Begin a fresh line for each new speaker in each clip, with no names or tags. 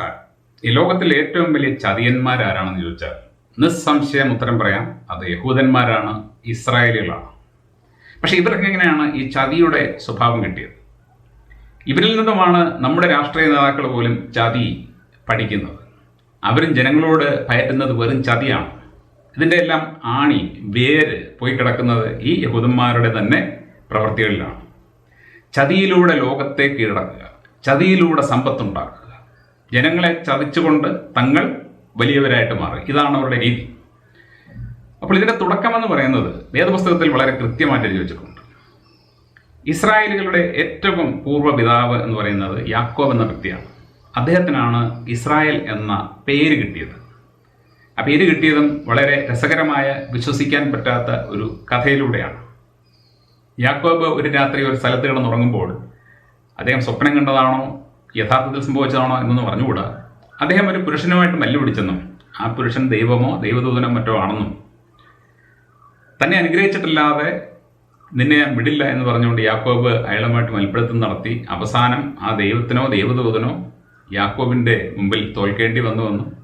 നമസ്കാരം. ഈ ലോകത്തിൽ ഏറ്റവും വലിയ ചതിയന്മാരാരാണെന്ന് ചോദിച്ചാൽ നിസ്സംശയം ഉത്തരം പറയാം അത് യഹൂദന്മാരാണ് ഇസ്രായേലികളാണ്. പക്ഷെ ഇവർക്ക് എങ്ങനെയാണ് ഈ ചതിയുടെ സ്വഭാവം കിട്ടിയത്? ഇവരിൽ നിന്നുമാണ് നമ്മുടെ രാഷ്ട്രീയ നേതാക്കൾ പോലും ചതി പഠിക്കുന്നത്. അവരും ജനങ്ങളോട് പയറ്റുന്നത് വെറും ചതിയാണ്. ഇതിന്റെ എല്ലാം ആണി വേര് പോയി കിടക്കുന്നത് ഈ യഹൂദന്മാരുടെ തന്നെ പ്രവൃത്തികളിലാണ്. ചതിയിലൂടെ ലോകത്തെ കീഴടക്കുക ചതിയിലൂടെ സമ്പത്തുണ്ടാക്കുക. ജനങ്ങളെ ചതിച്ചുകൊണ്ട് തങ്ങൾ വലിയവരായിട്ട് മാറി. ഇതാണ് അവരുടെ രീതി. അപ്പോൾ ഇതിന്റെ തുടക്കമെന്ന് പറയുന്നത് വേദപുസ്തകത്തിൽ വളരെ കൃത്യമായിട്ട് എഴുതി വെച്ചിട്ടുണ്ട്. ഇസ്രായേലുകളുടെ ഏറ്റവും പൂർവ പിതാവ് എന്ന് പറയുന്നത് യാക്കോബ് എന്ന വ്യക്തിയാണ്. അദ്ദേഹത്തിനാണ് ഇസ്രായേൽ എന്ന പേര് കിട്ടിയത്. ആ പേര് കിട്ടിയതും വളരെ രസകരമായ വിശ്വസിക്കാൻ പറ്റാത്ത ഒരു കഥയിലൂടെയാണ്. യാക്കോബ് ഒരു രാത്രി ഒരു സ്ഥലത്ത് കിടന്നുറങ്ങുമ്പോൾ അദ്ദേഹം സ്വപ്നം കണ്ടതാണോ? യഥാർത്ഥത്തിൽ സംഭവിച്ചതാണോ എന്നൊന്നും പറഞ്ഞുകൂടാ. അദ്ദേഹം ഒരു പുരുഷനുമായിട്ട് മല്ലുപിടിച്ചെന്നും ആ പുരുഷൻ ദൈവമോ ദൈവദൂതനോ മറ്റോ ആണെന്നും. തന്നെ അനുഗ്രഹിച്ചിട്ടില്ലാതെ നിന്നെ ഞാൻ വിടില്ല എന്ന് പറഞ്ഞുകൊണ്ട് യാക്കോബ് അയാളുമായിട്ട് മൽപ്പിടുത്തം നടത്തി. അവസാനം ആ ദൈവത്തിനോ ദൈവദൂതനോ യാക്കോബിന്റെ മുമ്പിൽ തോൽക്കേണ്ടി വന്നുവെന്നും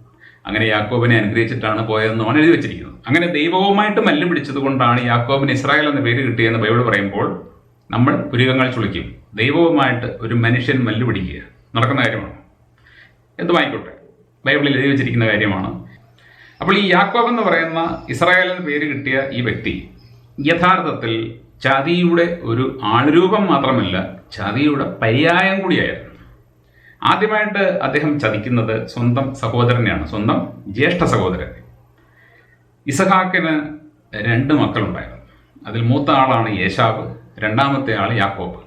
അങ്ങനെ യാക്കോബിനെ അനുഗ്രഹിച്ചിട്ടാണ് പോയതെന്നുമാണ് എഴുതി വെച്ചിരിക്കുന്നത് അങ്ങനെ ദൈവവുമായിട്ട് മല്ല് പിടിച്ചത് കൊണ്ടാണ് യാക്കോബിന് ഇസ്രായേൽ എന്ന പേര് കിട്ടിയെന്ന് ബൈബിൾ പറയുമ്പോൾ നമ്മൾ പുരികങ്ങൾ ചുളിക്കും. ദൈവവുമായിട്ട് ഒരു മനുഷ്യൻ മല്ലു പിടിക്കുക നടക്കുന്ന കാര്യമാണ്. എന്തുമായിക്കോട്ടെ ബൈബിളിൽ എഴുതി വെച്ചിരിക്കുന്ന കാര്യമാണ്. അപ്പോൾ ഈ യാക്കോബ് എന്ന് പറയുന്ന ഇസ്രായേലിന് പേര് കിട്ടിയ ഈ വ്യക്തി യഥാർത്ഥത്തിൽ ചതിയുടെ ഒരു ആൾരൂപം മാത്രമല്ല ചതിയുടെ പര്യായം കൂടിയായിരുന്നു. ആദ്യമായിട്ട് അദ്ദേഹം ചതിക്കുന്നത് സ്വന്തം സഹോദരനെയാണ് സ്വന്തം ജ്യേഷ്ഠ സഹോദരനെ ഇസഹാക്കിന് രണ്ട് മക്കളുണ്ടായിരുന്നു. അതിൽ മൂത്ത ആളാണ് യേശാവ് രണ്ടാമത്തെ ആൾ യാക്കോബ്.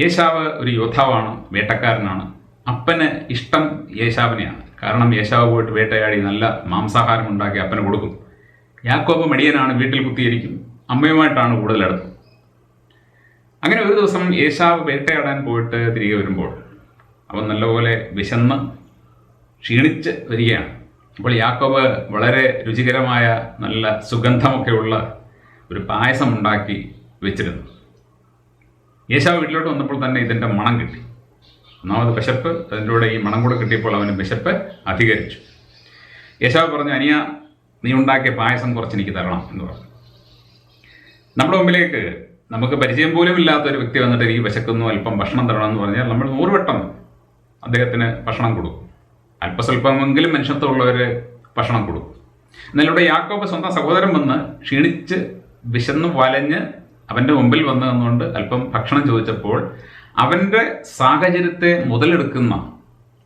യേശാവ് ഒരു യോദ്ധാവാണ് വേട്ടക്കാരനാണ്. അപ്പന് ഇഷ്ടം യേശാവിനെയാണ് കാരണം യേശാവ് പോയിട്ട് വേട്ടയാടി നല്ല മാംസാഹാരം ഉണ്ടാക്കി അപ്പന് കൊടുക്കും യാക്കോബ് മടിയനാണ് വീട്ടിൽ കുത്തിയിരിക്കും അമ്മയുമായിട്ടാണ് അടുപ്പം അങ്ങനെ ഒരു ദിവസം യേശാവ് വേട്ടയാടാൻ പോയിട്ട് തിരികെ വരുമ്പോൾ അവൻ നല്ലപോലെ വിശന്ന് ക്ഷീണിച്ച് വരികയാണ്. അപ്പോൾ യാക്കോബ് വളരെ രുചികരമായ നല്ല സുഗന്ധമൊക്കെയുള്ള ഒരു പായസം ഉണ്ടാക്കി വെച്ചിരുന്നു. യേശാവ് വീട്ടിലോട്ട് വന്നപ്പോൾ തന്നെ ഇതിന്റെ മണം കിട്ടി. ഒന്നാമത് വിശപ്പ് അതിന്റെ കൂടെ ഈ മണം കൂടെ കിട്ടിയപ്പോൾ അവന് വിശപ്പ് അധികരിച്ചു. യേശാവ് പറഞ്ഞു അനിയ നീ ഉണ്ടാക്കിയ പായസം കുറച്ച് എനിക്ക് തരണം എന്ന് പറഞ്ഞു. നമ്മുടെ മുമ്പിലേക്ക് നമുക്ക് പരിചയം പോലും ഇല്ലാത്ത ഒരു വ്യക്തി വന്നിട്ട് എനിക്ക് വിശക്കുന്നു അല്പം ഭക്ഷണം തരണം എന്ന് പറഞ്ഞാൽ നമ്മൾ നൂറുവട്ടം അദ്ദേഹത്തിന് ഭക്ഷണം കൊടുക്കും. അല്പസ്വല്പമെങ്കിലും മനുഷ്യത്വമുള്ളവർ ഭക്ഷണം കൊടുക്കും. എന്നാലിവിടെ യാക്കോബ് സ്വന്തം സഹോദരൻ വന്ന് ക്ഷീണിച്ച് വിശന്ന് വലഞ്ഞ് അവന്റെ മുമ്പിൽ വന്നു നിന്നുകൊണ്ട് അല്പം ഭക്ഷണം ചോദിച്ചപ്പോൾ അവന്റെ സാഹചര്യത്തെ മുതലെടുക്കുന്ന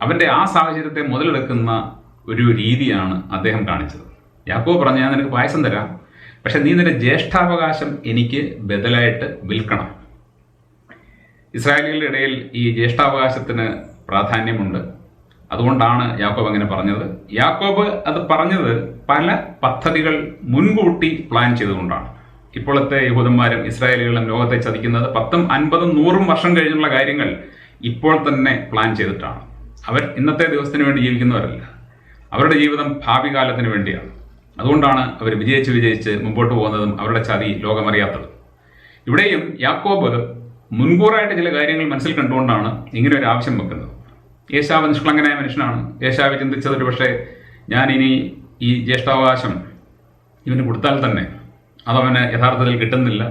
അവന്റെ ആ സാഹചര്യത്തെ മുതലെടുക്കുന്ന ഒരു രീതിയാണ് അദ്ദേഹം കാണിച്ചത്. യാക്കോ പറഞ്ഞു ഞാൻ നിനക്ക് പായസം തരാം. പക്ഷെ നീ നിന്റെ ജ്യേഷ്ഠാവകാശം എനിക്ക് ബദലായിട്ട് വിൽക്കണം. ഇസ്രായേലികളുടെ ഇടയിൽ ഈ ജ്യേഷ്ഠാവകാശത്തിന് പ്രാധാന്യമുണ്ട്. അതുകൊണ്ടാണ് യാക്കോബ് അങ്ങനെ പറഞ്ഞത്. യാക്കോബ് അത് പറഞ്ഞത് പല പദ്ധതികൾ മുൻകൂട്ടി പ്ലാൻ ചെയ്തുകൊണ്ടാണ്. ഇപ്പോഴത്തെ യഹൂദന്മാരും ഇസ്രായേലികളും ലോകത്തെ ചതിക്കുന്നത് പത്തും അൻപതും നൂറും വർഷം കഴിഞ്ഞുള്ള കാര്യങ്ങൾ ഇപ്പോൾ തന്നെ പ്ലാൻ ചെയ്തിട്ടാണ്. അവർ ഇന്നത്തെ ദിവസത്തിന് വേണ്ടി ജീവിക്കുന്നവരല്ല. അവരുടെ ജീവിതം ഭാവി കാലത്തിന് വേണ്ടിയാണ്. അതുകൊണ്ടാണ് അവർ വിജയിച്ച് വിജയിച്ച് മുമ്പോട്ട് പോകുന്നതും അവരുടെ ചതി ലോകമറിയാത്തത്. ഇവിടെയും യാക്കോബ് മുൻകൂറായിട്ട് ചില കാര്യങ്ങൾ മനസ്സിൽ കണ്ടുകൊണ്ടാണ് ഇങ്ങനെ ഒരു ആവശ്യം വെക്കുന്നത്. യേശാവ് നിഷ്കളങ്കനായ മനുഷ്യനാണ്. യേശാവ് ചിന്തിച്ചത് ഒരു പക്ഷേ ഞാൻ ഇനി ഈ ജ്യേഷ്ഠാവകാശം ഇവന് കൊടുത്താൽ തന്നെ അതവന് യഥാർത്ഥത്തിൽ കിട്ടുന്നില്ല.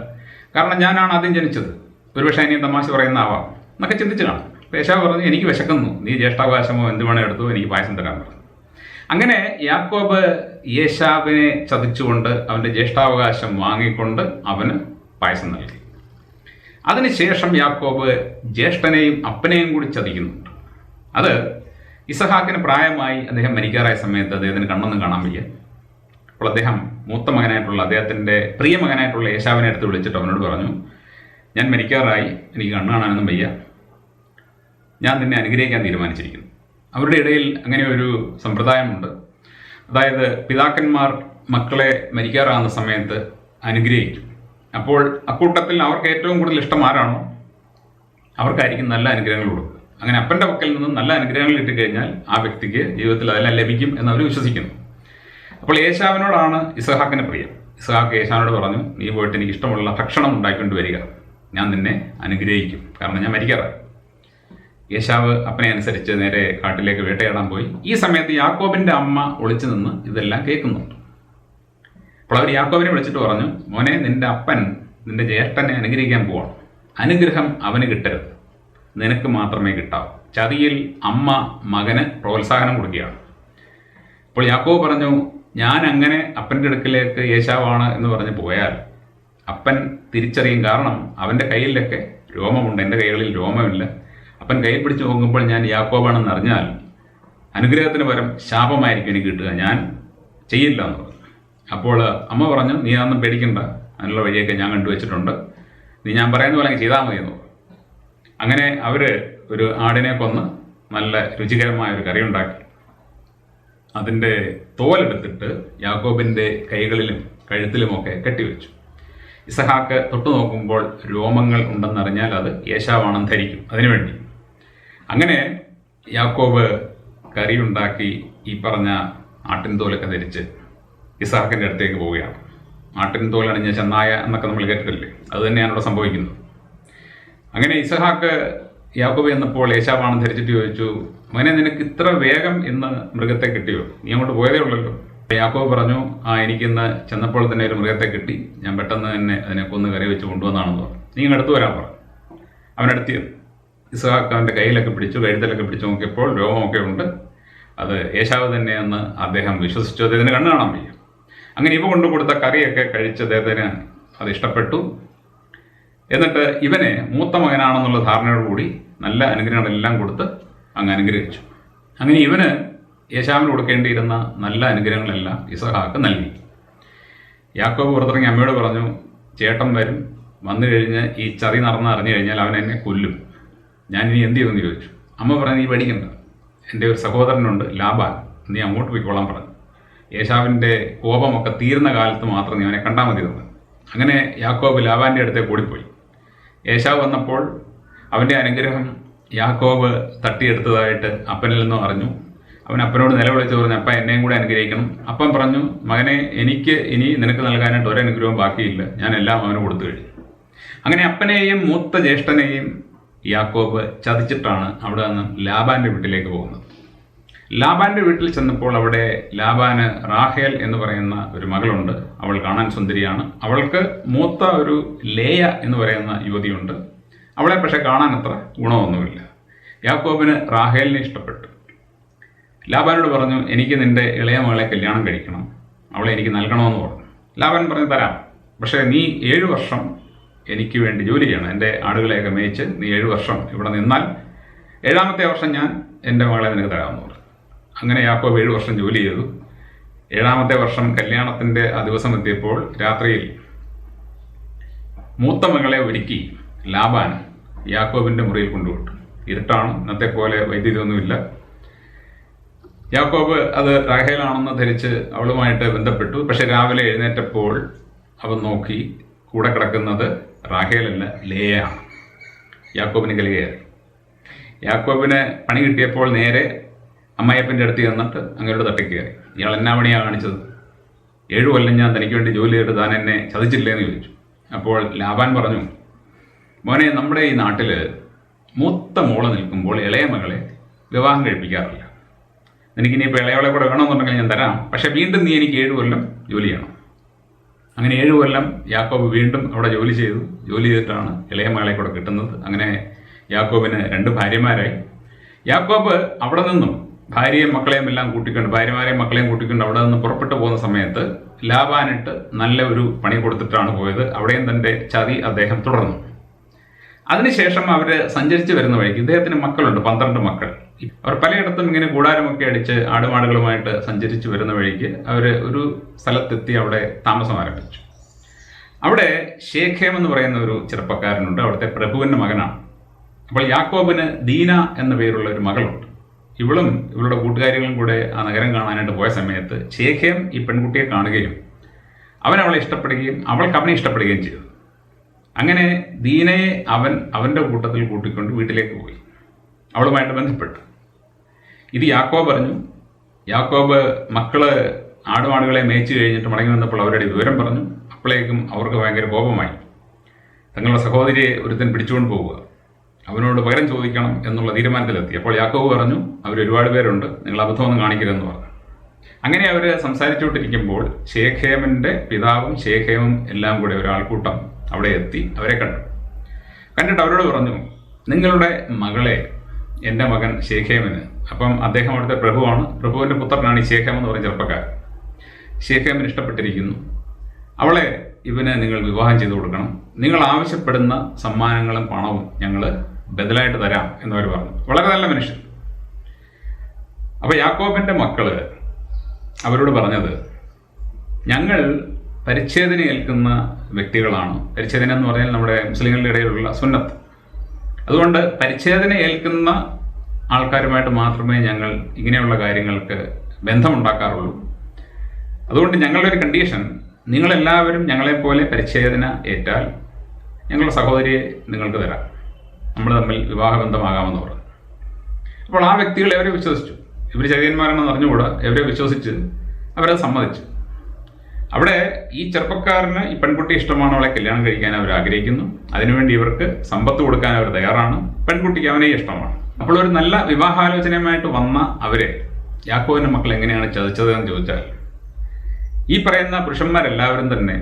കാരണം ഞാനാണ് ആദ്യം ജനിച്ചത്. ഒരുപക്ഷെ ഇനി തമാശ പറയുന്ന ആവാം എന്നൊക്കെ ചിന്തിച്ചു കാണും പേശാവ് പറഞ്ഞു എനിക്ക് വിശക്കുന്നു. നീ ജ്യേഷ്ഠാവകാശമോ എന്ത് വേണോ എടുത്തു എനിക്ക് പായസം തരാൻ പറഞ്ഞു. അങ്ങനെ യാക്കോബ് യേശാവിനെ ചതിച്ചുകൊണ്ട് അവന്റെ ജ്യേഷ്ഠാവകാശം വാങ്ങിക്കൊണ്ട് അവന് പായസം നൽകി. അതിനുശേഷം യാക്കോബ് ജ്യേഷ്ഠനെയും അപ്പനെയും കൂടി ചതിക്കുന്നുണ്ട്. അത് ഇസഹാക്കിന് പ്രായമായി അദ്ദേഹം മരിക്കാറായ സമയത്ത് അദ്ദേഹത്തിന് കണ്ണൊന്നും കാണാൻ വയ്യ. അപ്പോൾ അദ്ദേഹം മൂത്ത മകനായിട്ടുള്ള അദ്ദേഹത്തിന്റെ പ്രിയ മകനായിട്ടുള്ള യേശാവിനെ അടുത്ത് വിളിച്ചിട്ട് അവനോട് പറഞ്ഞു ഞാൻ മരിക്കാറായി എനിക്ക് കണ്ണു കാണാനൊന്നും വയ്യ. ഞാൻ നിന്നെ അനുഗ്രഹിക്കാൻ തീരുമാനിച്ചിരിക്കുന്നു. അവരുടെ ഇടയിൽ അങ്ങനെ ഒരു സമ്പ്രദായമുണ്ട്. അതായത് പിതാക്കന്മാർ മക്കളെ മരിക്കാറാകുന്ന സമയത്ത് അനുഗ്രഹിക്കും. അപ്പോൾ അക്കൂട്ടത്തിൽ അവർക്ക് ഏറ്റവും കൂടുതൽ ഇഷ്ടം ആരാണോ അവർക്കായിരിക്കും നല്ല അനുഗ്രഹങ്ങൾ കൊടുക്കുക. അങ്ങനെ അപ്പന്റെ പക്കൽ നിന്നും നല്ല അനുഗ്രഹങ്ങൾ കിട്ടിക്കഴിഞ്ഞാൽ ആ വ്യക്തിക്ക് ജീവിതത്തിൽ അതെല്ലാം ലഭിക്കും എന്നവർ വിശ്വസിക്കുന്നു. അപ്പോൾ യേശാവിനോടാണ് ഇസഹാക്കിന് പ്രിയം. ഇസഹാക്ക് യേശാവിനോട് പറഞ്ഞു നീ പോയിട്ട് എനിക്ക് ഇഷ്ടമുള്ള ഭക്ഷണം ഉണ്ടാക്കിക്കൊണ്ട് വരിക. ഞാൻ നിന്നെ അനുഗ്രഹിക്കും. കാരണം ഞാൻ മരിക്കാറായി യേശാവ് അപ്പനെ അനുസരിച്ച് നേരെ കാട്ടിലേക്ക് വേട്ടയാടാൻ പോയി. ഈ സമയത്ത് യാക്കോബിന്റെ അമ്മ ഒളിച്ചു നിന്ന് ഇതെല്ലാം കേൾക്കുന്നുണ്ട്. അപ്പോൾ അവർ യാക്കോബിനെ വിളിച്ചിട്ട് പറഞ്ഞു മോനെ നിന്റെ അപ്പൻ നിന്റെ ജ്യേഷ്ഠനെ അനുഗ്രഹിക്കാൻ പോവാണ്. അനുഗ്രഹം അവന് കിട്ടരുത്. നിനക്ക് മാത്രമേ കിട്ടാവൂ. ചതിയിൽ അമ്മ മകന് പ്രോത്സാഹനം കൊടുക്കുകയാണ്. അപ്പോൾ യാക്കോബ് പറഞ്ഞു ഞാൻ അങ്ങനെ അപ്പന്റെ അടുക്കലേക്ക് യേശാവാണ് എന്ന് പറഞ്ഞ് പോയാൽ അപ്പൻ തിരിച്ചറിയും കാരണം അവന്റെ കയ്യിലൊക്കെ രോമമുണ്ട് എന്റെ കൈകളിൽ രോമമില്ല. അപ്പൻ കൈ പിടിച്ച് നോക്കുമ്പോൾ ഞാൻ യാക്കോബാണെന്ന് അറിഞ്ഞാൽ അനുഗ്രഹത്തിന് പരം ശാപമായിരിക്കും എനിക്ക് കിട്ടുക. ഞാൻ ചെയ്യില്ല എന്ന് പറഞ്ഞു. അപ്പോൾ അമ്മ പറഞ്ഞു നീ അതൊന്നും പേടിക്കണ്ട. അതിനുള്ള വഴിയൊക്കെ ഞാൻ കണ്ടുവച്ചിട്ടുണ്ട്. നീ ഞാൻ പറയുന്ന പോലെ ചെയ്താൽ മതി എന്ന് അങ്ങനെ അവർ ഒരു ആടിനെ കൊന്ന് നല്ല രുചികരമായ ഒരു കറി ഉണ്ടാക്കി അതിന്റെ തോലെടുത്തിട്ട് യാക്കോബിന്റെ കൈകളിലും കഴുത്തിലുമൊക്കെ കെട്ടിവെച്ചു. ഇസഹാക്ക് തൊട്ടു നോക്കുമ്പോൾ രോമങ്ങൾ ഉണ്ടെന്നറിഞ്ഞാൽ അത് യേശാവാണെന്ന് ധരിക്കും അതിനുവേണ്ടി. അങ്ങനെ യാക്കോബ് കറി ഉണ്ടാക്കി ഈ പറഞ്ഞ ആട്ടിൻ തോലൊക്കെ ധരിച്ച് ഇസഹാക്കിന്റെ അടുത്തേക്ക് പോവുകയാണ്. ആട്ടിൻ തോലണിഞ്ഞ ചെന്നായ എന്നൊക്കെ നമ്മൾ കേട്ടിട്ടില്ലേ? അത് തന്നെയാണ് ഇവിടെ സംഭവിക്കുന്നത്. അങ്ങനെ ഇസഹാക്ക് യാക്കോബ് എന്നപ്പോൾ യേശാവാണെന്ന് ധരിച്ചിട്ട് ചോദിച്ചു മനെ നിനക്ക് ഇത്ര വേഗം ഇന്ന് മൃഗത്തെ കിട്ടിയോ? നീ അങ്ങോട്ട് പോയതേ ഉള്ളല്ലോ. യാക്കോ യാക്കോബ് പറഞ്ഞു ആ എനിക്കിന്ന് ചെന്നപ്പോൾ തന്നെ ഒരു മൃഗത്തെ കിട്ടി. ഞാൻ പെട്ടെന്ന് തന്നെ അതിനെ കൊന്ന് കറി വെച്ച് കൊണ്ടുവന്നാണെന്ന് പറഞ്ഞു. നീ അടുത്ത് വരാൻ പറഞ്ഞു അവനടുത്ത് ഇസ്ഹാക്ക് അവന്റെ കയ്യിലൊക്കെ പിടിച്ചു കഴുത്തിലൊക്കെ പിടിച്ചു നോക്കിയപ്പോൾ രോമമൊക്കെ ഉണ്ട്. അത് ഏശാവ് തന്നെയെന്ന് അദ്ദേഹം വിശ്വസിച്ചു. അദ്ദേഹത്തിന് കണ്ണു കാണാൻ വയ്യ. അങ്ങനെ ഇവ കൊണ്ടു കൊടുത്ത കറിയൊക്കെ കഴിച്ച് അദ്ദേഹത്തിന് അത് ഇഷ്ടപ്പെട്ടു. എന്നിട്ട് ഇവനെ മൂത്ത മകനാണെന്നുള്ള ധാരണയോടുകൂടി നല്ല അനുഗ്രഹങ്ങളെല്ലാം കൊടുത്ത് അങ്ങ് അനുഗ്രഹിച്ചു. അങ്ങനെ ഇവന് യേശാവിന് കൊടുക്കേണ്ടിയിരുന്ന നല്ല അനുഗ്രഹങ്ങളെല്ലാം ഇസഹാക്ക് നൽകി. യാക്കോബ് പുറത്തിറങ്ങി അമ്മയോട് പറഞ്ഞു ചേട്ടൻ വരും. വന്നു കഴിഞ്ഞ് ഈ ചതി നടന്ന് അറിഞ്ഞു കഴിഞ്ഞാൽ അവൻ എന്നെ കൊല്ലും. ഞാൻ ഇനി എന്ത് ചെയ്യുമെന്ന് ചോദിച്ചു. അമ്മ പറഞ്ഞു നീ പേടിക്കണ്ട. എന്റെ ഒരു സഹോദരനുണ്ട് ലാബാൻ. നീ അങ്ങോട്ട് പോയിക്കോളാൻ പറഞ്ഞു. യേശാവിന്റെ കോപമൊക്കെ തീർന്ന കാലത്ത് മാത്രം നീ അവനെ കണ്ടാൽ മതി തന്നെ അങ്ങനെ യാക്കോബ് ലാബാന്റെ അടുത്തേക്ക് ഓടിപ്പോയി. യേശാവ് വന്നപ്പോൾ അവന്റെ അനുഗ്രഹം യാക്കോബ് തട്ടിയെടുത്തതായിട്ട് അപ്പനിൽ നിന്നും അറിഞ്ഞു അവൻ അപ്പനോട് നിലവിളിച്ച് പറഞ്ഞു അപ്പ എന്നെയും കൂടെ അനുഗ്രഹിക്കണം. അപ്പൻ പറഞ്ഞു മകനെ എനിക്ക് ഇനി നിനക്ക് നൽകാനായിട്ട് ഒരനുഗ്രഹം ബാക്കിയില്ല. ഞാൻ എല്ലാം അവന് കൊടുത്തു കഴിഞ്ഞു. അങ്ങനെ അപ്പനെയും മൂത്ത ജ്യേഷ്ഠനെയും യാക്കോബ് ചതിച്ചിട്ടാണ് അവിടെ നിന്ന് ലാബാന്റെ വീട്ടിലേക്ക് പോകുന്നത്. ലാബാന്റെ വീട്ടിൽ ചെന്നപ്പോൾ അവിടെ ലാബാന് റാഹേൽ എന്ന് പറയുന്ന ഒരു മകളുണ്ട്. അവൾ കാണാൻ സുന്ദരിയാണ്. അവൾക്ക് മൂത്ത ഒരു ലേയ എന്ന് പറയുന്ന യുവതിയുണ്ട്. അവളെ പക്ഷെ കാണാൻ അത്ര ഗുണമൊന്നുമില്ല. യാക്കോബിന് റാഹേലിനെ ഇഷ്ടപ്പെട്ടു. ലാബാനോട് പറഞ്ഞു എനിക്ക് നിന്റെ ഇളയ മകളെ കല്യാണം കഴിക്കണം. അവളെ എനിക്ക് നൽകണമെന്ന് പറഞ്ഞു. ലാബാൻ പറഞ്ഞു തരാം. പക്ഷേ നീ ഏഴു വർഷം എനിക്ക് വേണ്ടി ജോലി ചെയ്യണം. എന്റെ ആടുകളെയൊക്കെ മേയിച്ച് നീ ഏഴു വർഷം ഇവിടെ നിന്നാൽ ഏഴാമത്തെ വർഷം ഞാൻ എന്റെ മകളെ നിനക്ക് തരാമെന്ന് പറഞ്ഞു. അങ്ങനെ യാക്കോബ് ഏഴു വർഷം ജോലി ചെയ്തു. ഏഴാമത്തെ വർഷം കല്യാണത്തിന്റെ ആ ദിവസം എത്തിയപ്പോൾ രാത്രിയിൽ മൂത്ത മകളെ ഒരുക്കി. ലാബാൻ യാക്കോബിന്റെ മുറിയിൽ കൊണ്ടുപോട്ടു ഇരുട്ടാണ്. ഇന്നത്തെ പോലെ വൈദ്യുതിയൊന്നുമില്ല. യാക്കോബ് അത് റാഹേലാണെന്ന് ധരിച്ച് അവളുമായിട്ട് ബന്ധപ്പെട്ടു. പക്ഷെ രാവിലെ എഴുന്നേറ്റപ്പോൾ അവൻ നോക്കി കൂടെ കിടക്കുന്നത് റാഹേലല്ല ലേയാണ്. യാക്കോബിന് കലികയായി യാക്കോബിന് പണി കിട്ടിയപ്പോൾ നേരെ അമ്മായപ്പന്റെ അടുത്ത് ചെന്നിട്ട് അങ്ങോട്ട് തട്ടിക്കയറി ഇയാൾ എന്നാ പണിയാണ് കാണിച്ചത്? ഏഴു കൊല്ലം ഞാൻ തനിക്ക് വേണ്ടി ജോലി ചെയ്തിട്ട് താൻ എന്നെ ചതിച്ചില്ലേന്ന് ചോദിച്ചു. അപ്പോൾ ലാബാൻ പറഞ്ഞു മോനെ നമ്മുടെ ഈ നാട്ടിൽ മൂത്ത മോൾ നിൽക്കുമ്പോൾ ഇളയ മകളെ വിവാഹം കഴിപ്പിക്കാറില്ല. എനിക്കിനിയിപ്പോൾ ഇളയവളെ കൂടെ വേണമെന്നുണ്ടെങ്കിൽ ഞാൻ തരാം. പക്ഷെ വീണ്ടും നീ എനിക്ക് ഏഴ് കൊല്ലം ജോലി ചെയ്യണം. അങ്ങനെ ഏഴ് കൊല്ലം യാക്കോബ് വീണ്ടും അവിടെ ജോലി ചെയ്തു. ജോലി ചെയ്തിട്ടാണ് ഇളയ മകളെ കൂടെ കിട്ടുന്നത്. അങ്ങനെ യാക്കോബിന് രണ്ട് ഭാര്യമാരായി. യാക്കോബ് അവിടെ നിന്നും ഭാര്യയും മക്കളെയും എല്ലാം കൂട്ടിക്കൊണ്ട് ഭാര്യമാരെയും മക്കളെയും കൂട്ടിക്കൊണ്ട് അവിടെ നിന്ന് പുറപ്പെട്ടു പോകുന്ന സമയത്ത് ലാബാനിട്ട് നല്ല ഒരു പണി കൊടുത്തിട്ടാണ് പോയത്. അവിടെയും തന്റെ ചതി അദ്ദേഹം തുടർന്നു. അതിനുശേഷം അവർ സഞ്ചരിച്ചു വരുന്ന വഴിക്ക് ഇദ്ദേഹത്തിന് മക്കളുണ്ട് പന്ത്രണ്ട് മക്കൾ. അവർ പലയിടത്തും ഇങ്ങനെ കൂടാരമൊക്കെ അടിച്ച് ആടുമാടുകളുമായിട്ട് സഞ്ചരിച്ചു വരുന്ന വഴിക്ക് അവർ ഒരു സ്ഥലത്തെത്തി അവിടെ താമസം ആരംഭിച്ചു. അവിടെ ഷേഖേം എന്ന് പറയുന്ന ഒരു ചെറുപ്പക്കാരനുണ്ട് അവിടുത്തെ പ്രഭുവിന്റെ മകനാണ്. അപ്പോൾ യാക്കോബിന് ദീന എന്ന പേരുള്ള ഒരു മകളുണ്ട്. ഇവളും ഇവളുടെ കൂട്ടുകാരികളും കൂടെ ആ നഗരം കാണാനായിട്ട് പോയ സമയത്ത് ഷേഖേം ഈ പെൺകുട്ടിയെ കാണുകയും അവൻ അവളെ ഇഷ്ടപ്പെടുകയും അവൾക്ക് അവനെ ഇഷ്ടപ്പെടുകയും ചെയ്തു. അങ്ങനെ ദീനയെ അവൻ അവന്റെ കൂട്ടത്തിൽ കൂട്ടിക്കൊണ്ട് വീട്ടിലേക്ക് പോയി. അവളുമായിട്ട് ബന്ധപ്പെട്ടു. ഇത് യാക്കോബ് പറഞ്ഞു യാക്കോബ് മക്കൾ ആടുമാടുകളെ മേയിച്ചു കഴിഞ്ഞിട്ട് മടങ്ങി വന്നപ്പോൾ അവരുടെ വിവരം പറഞ്ഞു. അപ്പോഴേക്കും അവർക്ക് ഭയങ്കര കോപമായി. തങ്ങളുടെ സഹോദരിയെ ഒരുത്തൻ പിടിച്ചുകൊണ്ട് പോവുക. അവനോട് പകരം ചോദിക്കണം എന്നുള്ള തീരുമാനത്തിലെത്തി. അപ്പോൾ യാക്കോബ് പറഞ്ഞു അവർ ഒരുപാട് പേരുണ്ട്. നിങ്ങൾ അബദ്ധമൊന്നും കാണിക്കരുതെന്ന് പറഞ്ഞു. അങ്ങനെ അവർ സംസാരിച്ചുകൊണ്ടിരിക്കുമ്പോൾ ശേഖേമന്റെ പിതാവും ശേഖേമും എല്ലാം കൂടെ ഒരാൾക്കൂട്ടം അവിടെ എത്തി അവരെ കണ്ടു. കണ്ടിട്ട് അവരോട് പറഞ്ഞു നിങ്ങളുടെ മകളെ എന്റെ മകൻ ശേഖേമന്. അപ്പം അദ്ദേഹം അവിടുത്തെ പ്രഭുവാണ്. പ്രഭുവിന്റെ പുത്രനാണ് ഈ ഷേഖേം എന്ന് പറയുന്ന ചെറുപ്പക്കാരൻ. ശേഖേമൻ ഇഷ്ടപ്പെട്ടിരിക്കുന്നു. അവളെ ഇവനെ നിങ്ങൾ വിവാഹം ചെയ്തു കൊടുക്കണം. നിങ്ങൾ ആവശ്യപ്പെടുന്ന സമ്മാനങ്ങളും പണവും ഞങ്ങൾ ബദലായിട്ട് തരാം എന്നവർ പറഞ്ഞു. വളരെ നല്ല മനുഷ്യൻ. അപ്പോൾ യാക്കോബിന്റെ മക്കൾ അവരോട് പറഞ്ഞത് ഞങ്ങൾ പരിച്ഛേദന ഏൽക്കുന്ന വ്യക്തികളാണ്. പരിച്ഛേദന എന്ന് പറഞ്ഞാൽ നമ്മുടെ മുസ്ലിങ്ങളുടെ ഇടയിലുള്ള സുന്നത്ത്. അതുകൊണ്ട് പരിച്ഛേദന ഏൽക്കുന്ന ആൾക്കാരുമായിട്ട് മാത്രമേ ഞങ്ങൾ ഇങ്ങനെയുള്ള കാര്യങ്ങൾക്ക് ബന്ധമുണ്ടാക്കാറുള്ളൂ. അതുകൊണ്ട് ഞങ്ങളുടെ ഒരു കണ്ടീഷൻ നിങ്ങളെല്ലാവരും ഞങ്ങളെപ്പോലെ പരിച്ഛേദന ഏറ്റാൽ ഞങ്ങളുടെ സഹോദരിയെ നിങ്ങൾക്ക് തരാം. നമ്മൾ തമ്മിൽ വിവാഹബന്ധമാകാമെന്ന് പറഞ്ഞു അപ്പോൾ ആ വ്യക്തികൾ എവരെ വിശ്വസിച്ചു? ഇവർ ചതിയന്മാരാണെന്ന് അറിഞ്ഞുകൂടാ? എവരെ വിശ്വസിച്ച്? അവരത് സമ്മതിച്ചു. അവിടെ ഈ ചെറുപ്പക്കാരന് ഈ പെൺകുട്ടി ഇഷ്ടമാണ് അവളെ കല്യാണം കഴിക്കാൻ അവർ ആഗ്രഹിക്കുന്നു. അതിനുവേണ്ടി ഇവർക്ക് സമ്പത്ത് കൊടുക്കാൻ അവർ തയ്യാറാണ്. പെൺകുട്ടിക്ക് അവനെ ഇഷ്ടമാണ്. അപ്പോൾ ഒരു നല്ല വിവാഹാലോചനയുമായിട്ട് വന്ന അവരെ യാക്കോവിന്റെ മക്കൾ എങ്ങനെയാണ് ചതിച്ചത് എന്ന് ചോദിച്ചാൽ ഈ പറയുന്ന പുരുഷന്മാരെല്ലാവരും തന്നെ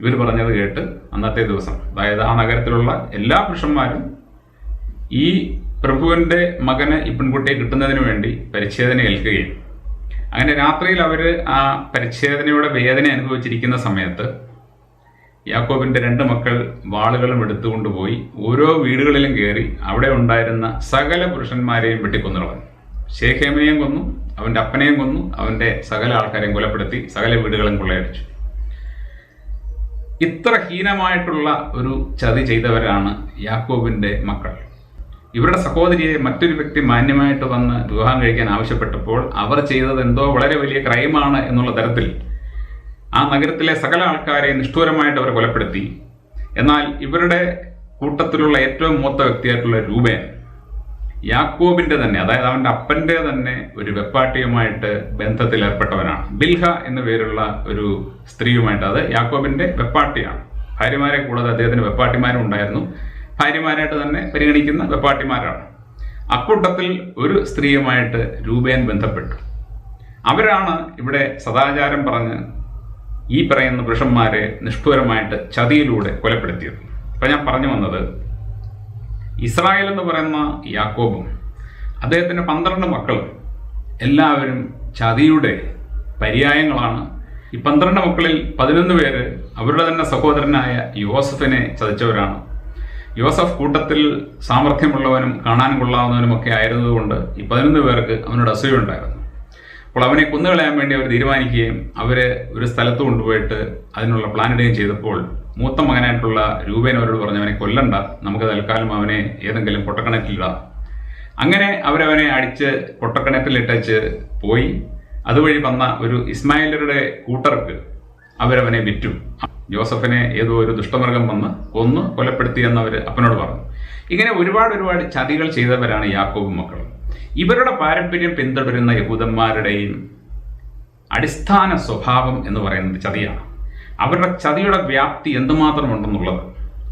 ഇവർ പറഞ്ഞത് കേട്ട് അന്നത്തെ ദിവസം അതായത് ആ നഗരത്തിലുള്ള എല്ലാ പുരുഷന്മാരും ഈ പ്രഭുവിന്റെ മകന് ഈ പെൺകുട്ടിയെ കിട്ടുന്നതിന് വേണ്ടി പരിച്ഛേദന ഏൽക്കുകയും അങ്ങനെ രാത്രിയിൽ അവർ ആ പരിച്ഛേദനയുടെ വേദന അനുഭവിച്ചിരിക്കുന്ന സമയത്ത് യാക്കോബിന്റെ രണ്ട് മക്കൾ വാളുകളും എടുത്തുകൊണ്ട് പോയി ഓരോ വീടുകളിലും കയറി അവിടെ ഉണ്ടായിരുന്ന സകല പുരുഷന്മാരെയും വെട്ടിക്കൊന്നുകളഞ്ഞു ഷേഖേമിനെയും കൊന്നു അവന്റെ അപ്പനെയും കൊന്നു അവന്റെ സകല ആൾക്കാരെയും കൊലപ്പെടുത്തി സകല വീടുകളും കൊള്ളയടിച്ചു. ഇത്ര ഹീനമായിട്ടുള്ള ഒരു ചതി ചെയ്തവരാണ് യാക്കോബിന്റെ മക്കൾ. ഇവരുടെ സഹോദരിയെ മറ്റൊരു വ്യക്തി മാന്യമായിട്ട് വന്ന് വിവാഹം കഴിക്കാൻ ആവശ്യപ്പെട്ടപ്പോൾ അവർ ചെയ്തത് എന്തോ വളരെ വലിയ ക്രൈമാണ് എന്നുള്ള തരത്തിൽ ആ നഗരത്തിലെ സകല ആൾക്കാരെ നിഷ്ഠൂരമായിട്ട് അവർ കൊലപ്പെടുത്തി. എന്നാൽ ഇവരുടെ കൂട്ടത്തിലുള്ള ഏറ്റവും മൂത്ത വ്യക്തിയായിട്ടുള്ള രൂപേൻ യാക്കോബിന്റെ തന്നെ അതായത് അവന്റെ അപ്പന്റെ തന്നെ ഒരു വെപ്പാട്ടിയുമായിട്ട് ബന്ധത്തിൽ ഏർപ്പെട്ടവനാണ്. ബിൽഹ എന്ന പേരുള്ള ഒരു സ്ത്രീയുമായിട്ട് അത് യാക്കോബിന്റെ വെപ്പാട്ടിയാണ്. ഭാര്യമാരെ കൂടാതെ അദ്ദേഹത്തിന് വെപ്പാട്ടിമാരും ഉണ്ടായിരുന്നു. ഭാര്യമാരായിട്ട് തന്നെ പരിഗണിക്കുന്ന വെപ്പാട്ടിമാരാണ്. അക്കൂട്ടത്തിൽ ഒരു സ്ത്രീയുമായിട്ട് രൂപേൻ ബന്ധപ്പെട്ടു. അവരാണ് ഇവിടെ സദാചാരം പറഞ്ഞ് ഈ പറയുന്ന പുരുഷന്മാരെ നിഷ്ഠൂരമായിട്ട് ചതിയിലൂടെ കൊലപ്പെടുത്തിയത്. അപ്പം ഞാൻ പറഞ്ഞു വന്നത് ഇസ്രായേൽ എന്ന് പറയുന്ന യാക്കോബും അദ്ദേഹത്തിന്റെ പന്ത്രണ്ട് മക്കളും എല്ലാവരും ചതിയുടെ പര്യായങ്ങളാണ്. ഈ പന്ത്രണ്ട് മക്കളിൽ പതിനൊന്ന് പേര് അവരുടെ തന്നെ സഹോദരനായ യോസഫിനെ ചതിച്ചവരാണ്. യോസഫ് കൂട്ടത്തിൽ സാമർഥ്യമുള്ളവനും കാണാൻ കൊള്ളാവുന്നവനും ഒക്കെ ആയിരുന്നതുകൊണ്ട് ഈ പതിനൊന്ന് പേർക്ക് അവനോട് അസൂയുണ്ടായിരുന്നു അപ്പോൾ അവനെ കൊന്നുകളയാൻ വേണ്ടി അവർ തീരുമാനിക്കുകയും അവരെ ഒരു സ്ഥലത്ത് കൊണ്ടുപോയിട്ട് അതിനുള്ള പ്ലാൻ ഇടുകയും ചെയ്തപ്പോൾ മൂത്ത മകനായിട്ടുള്ള രൂപേൻ അവരോട് പറഞ്ഞു അവനെ കൊല്ലണ്ട. നമുക്ക് തൽക്കാലം അവനെ ഏതെങ്കിലും പൊട്ടക്കിണറ്റിലിടാം. അങ്ങനെ അവരവനെ അടിച്ച് പൊട്ടക്കിണറ്റിലിട്ടച്ച് പോയി. അതുവഴി വന്ന ഒരു ഇസ്മായിലരുടെ കൂട്ടർക്ക് അവരവനെ വിറ്റു. ജോസഫിനെ ഏതോ ഒരു ദുഷ്ടമൃഗം വന്ന് കൊന്ന് കൊലപ്പെടുത്തി എന്നവർ അപ്പനോട് പറഞ്ഞു. ഇങ്ങനെ ഒരുപാട് ഒരുപാട് ചതികൾ ചെയ്തവരാണ് യാക്കോബ് മക്കൾ. ഇവരുടെ പാരമ്പര്യം പിന്തുടരുന്ന യഹൂദന്മാരുടെയും അടിസ്ഥാന സ്വഭാവം എന്ന് പറയുന്നത് ചതിയാണ്. അവരുടെ ചതിയുടെ വ്യാപ്തി എന്തുമാത്രമുണ്ടെന്നുള്ളത്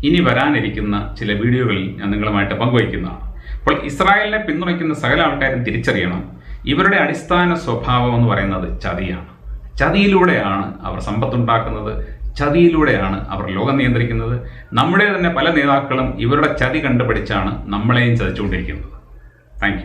ഇനി വരാനിരിക്കുന്ന ചില വീഡിയോകളിൽ ഞാൻ നിങ്ങളുമായിട്ട് പങ്കുവയ്ക്കുന്നതാണ്. അപ്പോൾ ഇസ്രായേലിനെ പിന്തുണയ്ക്കുന്ന സകല ആൾക്കാരും തിരിച്ചറിയണം. ഇവരുടെ അടിസ്ഥാന സ്വഭാവം എന്ന് പറയുന്നത് ചതിയാണ്. ചതിയിലൂടെയാണ് അവർ സമ്പത്തുണ്ടാക്കുന്നത്. ചതിയിലൂടെയാണ് അവർ ലോകം നിയന്ത്രിക്കുന്നത്. നമ്മുടെ തന്നെ പല നേതാക്കളും ഇവരുടെ ചതി കണ്ടുപിടിച്ചാണ് നമ്മളെയും ചതിച്ചുകൊണ്ടിരിക്കുന്നത്. താങ്ക്